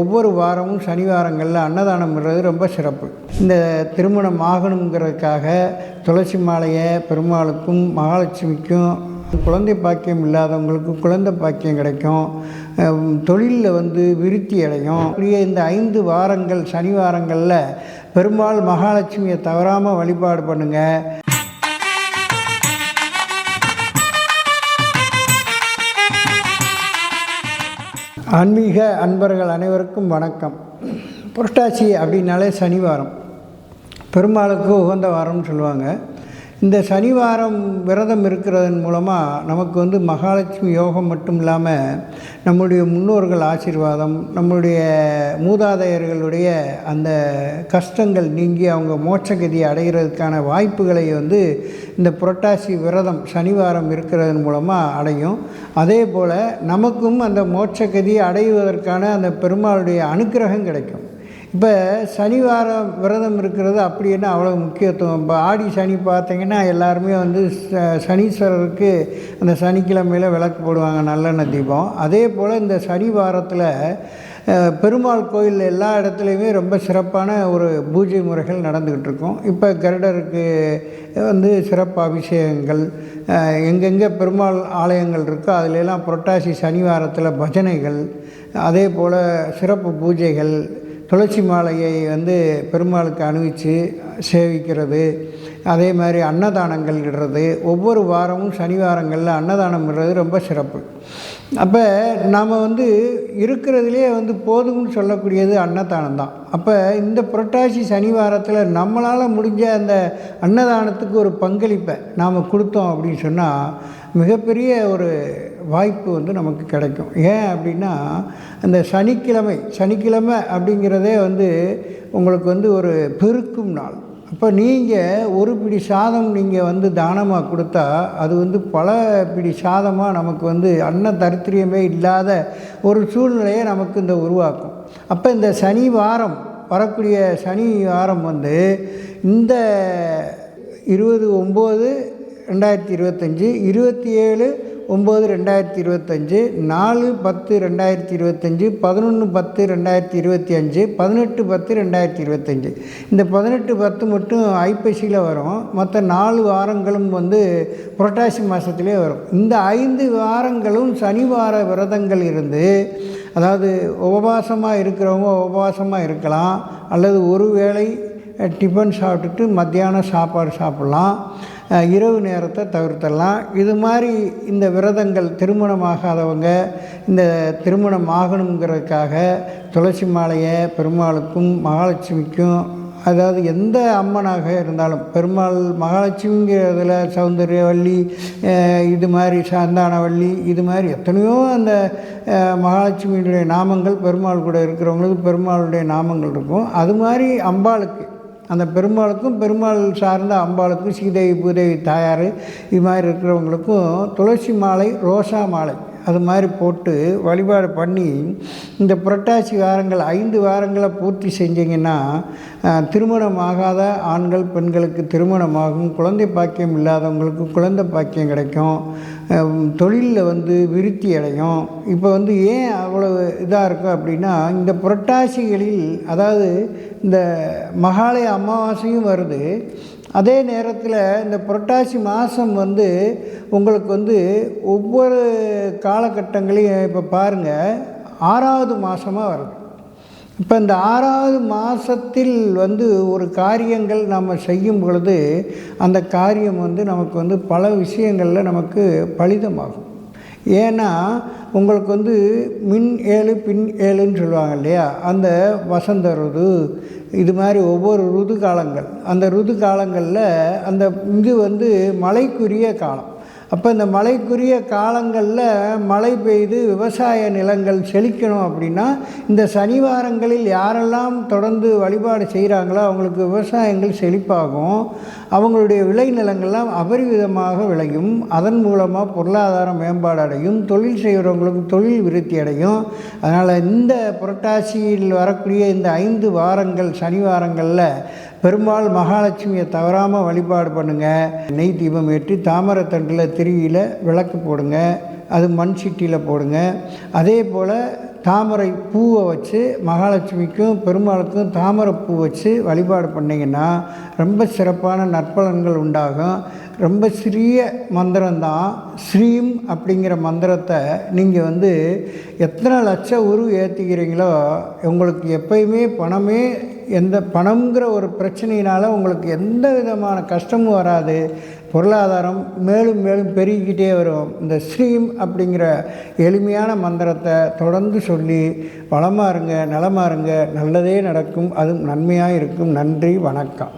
ஒவ்வொரு வாரமும் சனிவாரங்களில் அன்னதானம்ன்றது ரொம்ப சிறப்பு. இந்த திருமணம் ஆகணுங்கிறதுக்காக துளசி மாலையை பெருமாளுக்கும் மகாலட்சுமிக்கும் குழந்தை பாக்கியம் இல்லாதவங்களுக்கு குழந்தை பாக்கியம் கிடைக்கும். தொழிலில் வந்து விருத்தி அடையும். அப்படியே இந்த ஐந்து வாரங்கள் சனி வாரங்களில் பெருமாள் மகாலட்சுமியை தவறாமல் வழிபாடு பண்ணுங்கள் ஆன்மீக அன்பர்கள் அனைவருக்கும் வணக்கம். புரட்டாசி அப்படின்னாலே சனிவாரம். பெருமாளுக்கு உகந்த வாரம்னு சொல்லுவாங்க. இந்த சனிவாரம் விரதம் இருக்கிறதன் மூலமாக நமக்கு வந்து மகாலட்சுமி யோகம் மட்டும் இல்லாமல் நம்முடைய முன்னோர்கள் ஆசீர்வாதம் நம்முடைய மூதாதையர்களுடைய அந்த கஷ்டங்கள் நீங்கி அவங்க மோட்சகதியை அடைகிறதுக்கான வாய்ப்புகளை வந்து இந்த புரட்டாசி விரதம் சனிவாரம் இருக்கிறதன் மூலமாக அடையும். அதே போல் நமக்கும் அந்த மோட்சகதியை அடைவதற்கான அந்த பெருமாளுடைய அனுக்கிரகம் கிடைக்கும். இப்போ சனிவாரம் விரதம் இருக்கிறது அப்படி என்ன அவ்வளோ முக்கியத்துவம்? இப்போ ஆடி சனி பார்த்தீங்கன்னா எல்லாருமே வந்து ச- சனீஸ்வரருக்கு அந்த சனிக்கிழமையில் விளக்கு போடுவாங்க நல்லெண்ணெய் தீபம். அதே போல் இந்த சனி வாரத்தில் பெருமாள் கோயில் எல்லா இடத்துலையுமே ரொம்ப சிறப்பான ஒரு பூஜை முறைகள் நடந்துக்கிட்டு இருக்கும். இப்போ கருடருக்கு வந்து சிறப்பு அபிஷேகங்கள் எங்கெங்கே பெருமாள் ஆலயங்கள் இருக்கோ அதிலெல்லாம் புரட்டாசி சனிவாரத்தில் பஜனைகள் அதே போல் சிறப்பு பூஜைகள் துளசி மாலையை வந்து பெருமாளுக்கு அணிவித்து சேவிக்கிறது. அதே மாதிரி அன்னதானங்கள் இடுறது. ஒவ்வொரு வாரமும் சனிவாரங்களில் அன்னதானம் இடுறது ரொம்ப சிறப்பு. அப்போ நாம் வந்து இருக்கிறதுலே வந்து போதும்னு சொல்லக்கூடியது அன்னதானம் தான். அப்போ இந்த புரட்டாசி சனிவாரத்தில் நம்மளால் முடிஞ்ச அந்த அன்னதானத்துக்கு ஒரு பங்களிப்பை நாம் கொடுத்தோம் அப்படின்னு சொன்னால் மிகப்பெரிய ஒரு வாய்ப்பு வந்து நமக்கு கிடைக்கும். ஏன் அப்படின்னா அந்த சனிக்கிழமை சனிக்கிழமை அப்படிங்கிறதே வந்து உங்களுக்கு வந்து ஒரு பெருக்கும் நாள். அப்போ நீங்கள் ஒரு பிடி சாதம் நீங்கள் வந்து தானமாக கொடுத்தா அது வந்து பல பிடி சாதமாக நமக்கு வந்து அன்ன தரித்திரியமே இல்லாத ஒரு சூழ்நிலையை நமக்கு இந்த உருவாக்கும். அப்போ இந்த சனி வாரம் வரக்கூடிய சனி வாரம் வந்து இந்த இருபது ஒம்பது ரெண்டாயிரத்தி இருபத்தஞ்சி இருபத்தி ஏழு ஒம்பது ரெண்டாயிரத்தி இருபத்தஞ்சு நாலு பத்து ரெண்டாயிரத்தி இருபத்தஞ்சி பதினொன்று பத்து ரெண்டாயிரத்தி இருபத்தி அஞ்சு பதினெட்டு பத்து ரெண்டாயிரத்தி இருபத்தஞ்சி. இந்த பதினெட்டு பத்து மட்டும் ஐப்பசியில் வரும். மற்ற நாலு வாரங்களும் வந்து புரட்டாசி மாதத்துலேயே வரும். இந்த ஐந்து வாரங்களும் சனிவார விரதங்கள் இருந்து அதாவது உபவாசமாக இருக்கிறவங்க உபவாசமாக இருக்கலாம் அல்லது ஒரு வேளை டிஃபன் சாப்பிட்டுட்டு மத்தியானம் சாப்பாடு சாப்பிட்லாம். இரவு நேரத்தை தவிர்த்தலாம் இது மாதிரி இந்த விரதங்கள் திருமணமாகாதவங்க இந்த திருமணம் ஆகணுங்கிறதுக்காக துளசி மாலையை பெருமாளுக்கும் மகாலட்சுமிக்கும் அதாவது எந்த அம்மனாக இருந்தாலும் பெருமாள் மகாலட்சுமிங்கிறதுல சௌந்தரியவல்லி இது மாதிரி சாந்தானவள்ளி இது மாதிரி எத்தனையோ அந்த மகாலட்சுமியினுடைய மகாலட்சுமியுடைய நாமங்கள் பெருமாள் கூட இருக்கிறவங்களுக்கு பெருமாளுடைய நாமங்கள் இருக்கும். அது மாதிரி அம்பாளுக்கு அந்த பெருமாளுக்கும் பெருமாள் சார்ந்த அம்பாளுக்கும் சீதேவி பூதேவி தாயார் இது மாதிரி இருக்கிறவங்களுக்கும் துளசி மாலை ரோசா மாலை அது மாதிரி போட்டு வழிபாடு பண்ணி இந்த புரட்டாசி வாரங்கள் ஐந்து வாரங்களை பூர்த்தி செஞ்சிங்கன்னா திருமணம் ஆகாத ஆண்கள் பெண்களுக்கு திருமணமாகும் குழந்தை பாக்கியம் இல்லாதவங்களுக்கு குழந்தை பாக்கியம் கிடைக்கும். தொழிலில் வந்து விருத்தி அடையும். இப்போ வந்து ஏன் அவ்வளவு இதாக இருக்கும் அப்படின்னா இந்த புரட்டாசிகளில் அதாவது இந்த மகாலய அமாவாசையும் வருது. அதே நேரத்தில் இந்த புரட்டாசி மாதம் வந்து உங்களுக்கு வந்து ஒவ்வொரு காலகட்டங்களையும் இப்போ பாருங்கள் ஆறாவது மாதமாக வருது. இப்போ இந்த ஆறாவது மாதத்தில் வந்து ஒரு காரியங்கள் நம்ம செய்யும் பொழுது அந்த காரியம் வந்து நமக்கு வந்து பல விஷயங்களில் நமக்கு பலிதமாகும். ஏன்னா உங்களுக்கு வந்து மின் ஏழு பின் ஏழுன்னு சொல்லுவாங்க இல்லையா? அந்த வசந்த ருது இது மாதிரி ஒவ்வொரு ருது காலங்கள். அந்த ருது காலங்களில் அந்த இது வந்து மழைக்குரிய காலம். அப்போ இந்த மழைக்குரிய காலங்களில் மழை பெய்து விவசாய நிலங்கள் செழிக்கணும் அப்படின்னா இந்த சனிவாரங்களில் யாரெல்லாம் தொடர்ந்து வழிபாடு செய்கிறாங்களோ அவங்களுக்கு விவசாயங்கள் செழிப்பாகும். அவங்களுடைய விளைநிலங்கள்லாம் அபரிவிதமாக விளையும். அதன் மூலமாக பொருளாதாரம் மேம்பாடு அடையும். தொழில் செய்கிறவங்களுக்கு தொழில் விருத்தி அடையும். அதனால் இந்த புரட்டாசியில் வரக்கூடிய இந்த ஐந்து வாரங்கள் சனிவாரங்களில் பெரும்பால் மகாலட்சுமியை தவறாமல் வழிபாடு பண்ணுங்கள் நெய் தீபம் ஏற்றி தாமரைத்தண்டில் திருவியில் விளக்கு போடுங்க அது மண் சிட்டியில் போடுங்க. அதே போல் தாமரை பூவை வச்சு மகாலட்சுமிக்கும் பெருமாளுக்கும் தாமரை பூ வச்சு வழிபாடு பண்ணிங்கன்னா ரொம்ப சிறப்பான நற்பலன்கள் உண்டாகும். ரொம்ப சிறிய மந்திரம்தான் ஸ்ரீம் அப்படிங்கிற மந்திரத்தை நீங்கள் வந்து எத்தனை லட்சம் உரு ஏற்றிக்கிறீங்களோ உங்களுக்கு எப்பயுமே பணமே எந்த பணம்ங்கிற ஒரு பிரச்சனையினால் உங்களுக்கு எந்த விதமான கஷ்டமும் வராது. பொருளாதாரம் மேலும் மேலும் பெருகிக்கிட்டே வரும். இந்த ஸ்ரீம் அப்படிங்கிற எளிமையான மந்திரத்தை தொடர்ந்து சொல்லி வளமாக இருங்க நலமாக இருங்க நல்லதே நடக்கும் அதுவும் நன்மையாக இருக்கும். நன்றி வணக்கம்.